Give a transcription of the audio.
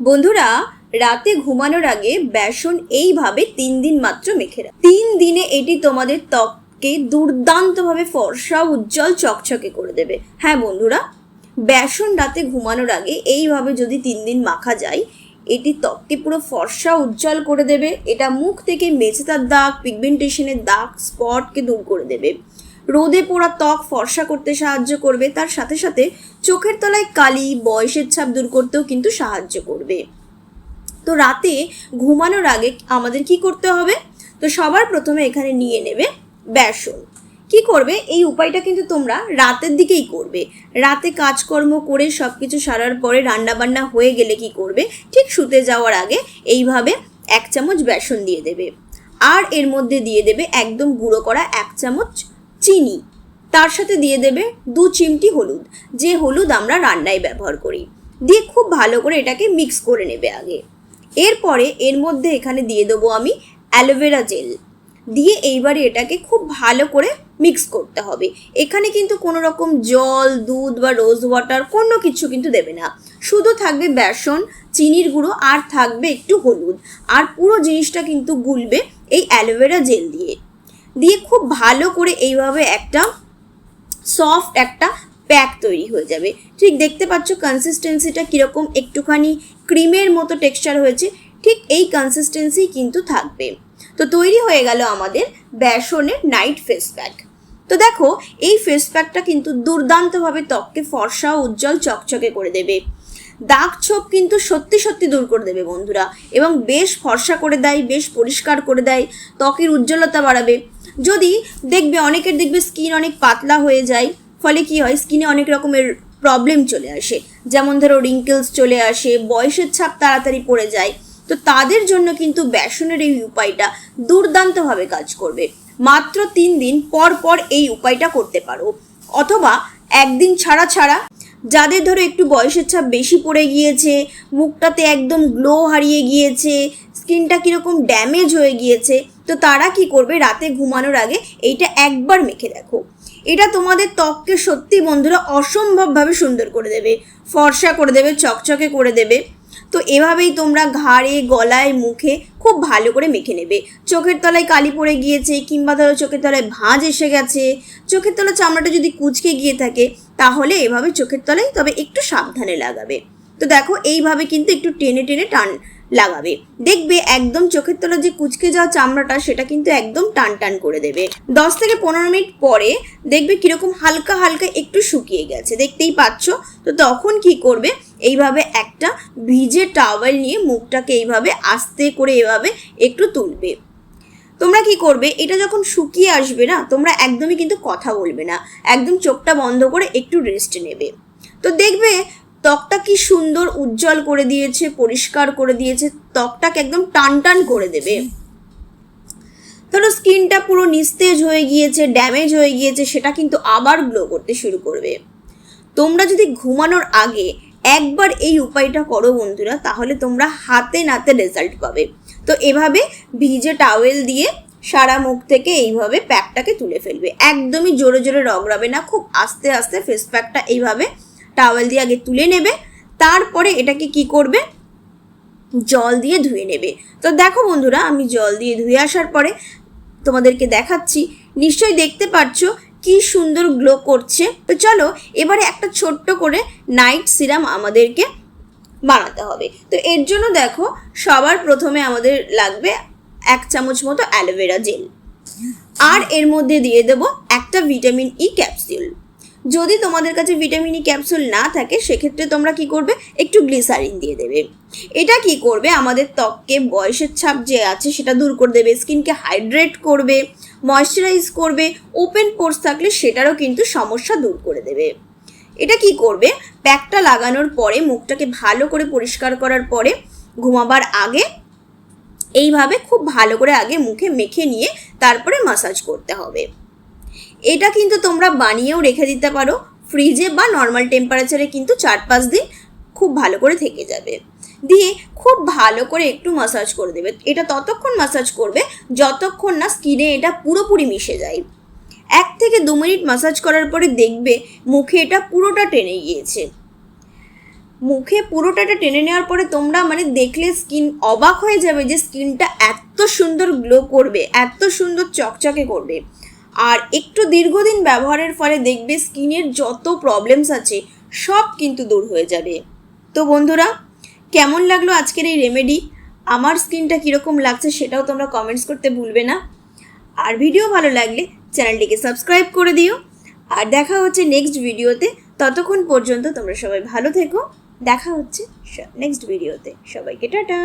বন্ধুরা, রাতে ঘুমানোর আগে বেসন এইভাবে তিন দিন মাত্র মেখে রাখ। তিন দিনে এটি তোমাদের ত্বককে দুর্দান্তভাবে ফর্সা, উজ্জ্বল, চকচকে করে দেবে। হ্যাঁ বন্ধুরা, বেসন রাতে ঘুমানোর আগে এইভাবে যদি তিন দিন মাখা যায়, এটি ত্বককে পুরো ফর্সা, উজ্জ্বল করে দেবে। এটা মুখ থেকে মেচেতার দাগ পিগমেন্টেশনের দাগ স্পটকে দূর করে দেবে। রোদে পোড়া ত্বক ফর্সা করতে সাহায্য করবে। তার সাথে সাথে চোখের তলায় কালি, বয়সের ছাপ দূর করতেও কিন্তু সাহায্য করবে। তো রাতে ঘুমানোর আগে আমাদের কি করতে হবে? তো সবার প্রথমে এখানে নিয়ে নেবে বেসন। কি করবে? এই উপায়টা কিন্তু তোমরা রাতের দিকেই করবে। রাতে কাজকর্ম করে সব কিছু সারার পরে রান্নাবান্না হয়ে গেলে কি করবে? ঠিক শুতে যাওয়ার আগে এইভাবে এক চামচ বেসন দিয়ে দেবে। আর এর মধ্যে দিয়ে দেবে একদম গুঁড়ো করা এক চামচ চিনি। তার সাথে দিয়ে দেবে দু চিমটি হলুদ। যে হলুদ আমরা রান্নায় ব্যবহার করি। দিয়ে খুব ভালো করে এটাকে মিক্স করে নেবে আগে। এরপরে এর মধ্যে এখানে দিয়ে দেবো আমি অ্যালোভেরা জেল। দিয়ে এইবারে এটাকে খুব ভালো করে মিক্স করতে হবে। এখানে কিন্তু কোনো রকম জল, দুধ বা রোজ ওয়াটার কোনো কিছু কিন্তু দেবে না। শুধু থাকবে বেসন, চিনির গুঁড়ো আর থাকবে একটু হলুদ। আর পুরো জিনিসটা কিন্তু গুলবে এই অ্যালোভেরা জেল দিয়ে। দিয়ে খুব ভালো করে এইভাবে একটা সফট একটা প্যাক তৈরি হয়ে যাবে। ঠিক দেখতে পাচ্ছ কনসিস্টেন্সিটা কীরকম? একটুখানি ক্রিমের মতো টেক্সচার হয়েছে, ঠিক এই কনসিস্টেন্সি কিন্তু থাকবে। তো তৈরি হয়ে গেল আমাদের বেসনের নাইট ফেস প্যাক তো দেখো, এই ফেস প্যাকটা কিন্তু দুর্দান্তভাবে ত্বককে ফর্সা উজ্জ্বল চকচকে করে দেবে। দাগ ছোপ কিন্তু সত্যি সত্যি দূর করে দেবে বন্ধুরা। এবং বেশ ফর্সা করে দেয়, বেশ পরিষ্কার করে দেয়, ত্বকের উজ্জ্বলতা বাড়াবে। যদি দেখবে অনেকের দেখবে স্কিন অনেক পাতলা হয়ে যায়, ফলে কি হয়? স্কিনে অনেক রকমের প্রবলেম চলে আসে। যেমন ধরো রিঙ্কেলস চলে আসে, বয়সের ছাপ তাড়াতাড়ি পড়ে যায়। তো তাদের জন্য কিন্তু বেসনের এই উপায়টা দুর্দান্তভাবে কাজ করবে। মাত্র তিন দিন পর পর এই উপায়টা করতে পারো। অথবা একদিন ছাড়া ছাড়া যাদের ধরো একটু বয়সের ছাপ বেশি পড়ে গিয়েছে, মুখটাতে একদম গ্লো হারিয়ে গিয়েছে, স্কিনটা কীরকম ড্যামেজ হয়ে গিয়েছে, তো তারা কি করবে? রাতে ঘুমানোর আগে এইটা একবার মেখে দেখো। এটা তোমাদের ত্বককে সত্যি বন্ধুরা অসম্ভবভাবে সুন্দর করে দেবে। ফর্সা করে দেবে, চকচকে করে দেবে। তো এভাবেই তোমরা ঘাড়ে, গলায়, মুখে খুব ভালো করে মেখে নেবে। চোখের তলায় কালি পড়ে গিয়েছে কিংবা ধরো চোখের তলায় ভাঁজ এসে গেছে, চোখের তলায় চামড়াটা যদি কুচকে গিয়ে থাকে, তাহলে এভাবে চোখের তলায় তবে একটু সাবধানে লাগাবে। তো দেখো, এইভাবে কিন্তু একটু টেনে টেনে টান লাগাবে। দেখবে একদম চোখের তলার যে কুচকে যাওয়া চামড়াটা, সেটা কিন্তু একদম টান টান করে দেবে। দশ থেকে পনেরো মিনিট পরে দেখবে কীরকম হালকা হালকা একটু শুকিয়ে গেছে। দেখতেই পাচ্ছ? তো তখন কি করবে? এইভাবে একটা ভিজে টাওয়েল নিয়ে মুখটাকে এইভাবে আস্তে করে এভাবে একটু তুলবে। তোমরা কি করবে? এটা যখন শুকিয়ে আসবে না, তোমরা একদমই কিন্তু কথা বলবে না। একদম চোখটা বন্ধ করে একটু রেস্ট নেবে। তো দেখবে ত্বকটা কি সুন্দর উজ্জ্বল করে দিয়েছে, পরিষ্কার করে দিয়েছে, ত্বকটাকে একদম টান টান করে দেবে। ধরো স্কিনটা পুরো নিস্তেজ হয়ে গিয়েছে ড্যামেজ হয়ে গিয়েছে, সেটা কিন্তু আবার গ্লো করতে শুরু করবে। তোমরা যদি ঘুমানোর আগে একবার এই উপায়টা করো বন্ধুরা, তাহলে তোমরা হাতে নাতে রেজাল্ট পাবে। তো এভাবে ভিজে টাওয়েল দিয়ে সারা মুখ থেকে এইভাবে প্যাকটাকে তুলে ফেলবে। একদমই জোরে জোরে রগড়াবে না, খুব আস্তে আস্তে ফেস প্যাকটা এইভাবে টাওয়েল দিয়ে আগে তুলে নেবে, তারপরে এটাকে কি করবে? জল দিয়ে ধুয়ে নেবে। তো দেখো বন্ধুরা, আমি জল দিয়ে ধুয়ে আসার পরে তোমাদেরকে দেখাচ্ছি, নিশ্চয়ই দেখতে পাচ্ছ কি সুন্দর গ্লো করছে। তো চলো, এবারে একটা ছোট্ট করে নাইট সিরাম আমাদেরকে বানাতে হবে। তো এর জন্য দেখো, সবার প্রথমে আমাদের লাগবে এক চামচ মতো অ্যালোভেরা জেল আর এর মধ্যে দিয়ে দেব একটা ভিটামিন ই ক্যাপসুল যদি তোমাদের কাছে ভিটামিন ই ক্যাপসুল না থাকে, সেক্ষেত্রে তোমরা কি করবে? একটু গ্লিসারিন দিয়ে দেবে। এটা কি করবে? আমাদের ত্বককে বয়সের ছাপ যে আছে, সেটা দূর করে দেবে, স্কিনকে হাইড্রেট করবে, ময়শ্চারাইজ করবে, ওপেন পোর্স থাকলে সেটারও কিন্তু সমস্যা দূর করে দেবে। এটা কি করবে? প্যাকটা লাগানোর পরে, মুখটাকে ভালো করে পরিষ্কার করার পরে, ঘুমাবার আগে এইভাবে খুব ভালো করে আগে মুখে মেখে নিয়ে তারপরে মাসাজ করতে হবে। এটা কিন্তু তোমরা বানিয়েও রেখে দিতে পারো। ফ্রিজে বা নর্মাল টেম্পারেচারে কিন্তু চার পাঁচ দিন খুব ভালো করে থেকে যাবে। দিয়ে খুব ভালো করে একটু মাসাজ করে দেবে। এটা ততক্ষণ মাসাজ করবে যতক্ষণ না স্কিনে এটা পুরোপুরি মিশে যায়। এক থেকে দু মিনিট মাসাজ করার পরে দেখবে মুখে এটা পুরোটা টেনে গিয়েছে। মুখে পুরোটা এটা টেনে নেওয়ার পরে তোমরা মানে দেখলে স্কিন অবাক হয়ে যাবে যে স্কিনটা এত সুন্দর গ্লো করবে, এত সুন্দর চকচকে করবে। আর একটু দীর্ঘদিন ব্যবহারের ফলে দেখবে স্কিনের যত প্রবলেমস আছে, সব কিন্তু দূর হয়ে যাবে। তো বন্ধুরা, কেমন লাগল আজকের এই রেমেডি আমার স্কিনটা কীরকম লাগছে সেটাও তোমরা কমেন্টস করতে ভুলবে না। আর ভিডিও ভালো লাগলে চ্যানেলটিকে সাবস্ক্রাইব করে দিও। আর দেখা হচ্ছে নেক্সট ভিডিওতে ততক্ষণ পর্যন্ত তোমরা সবাই ভালো থেকো। দেখা হচ্ছে নেক্সট ভিডিওতে সবাইকে টাটা!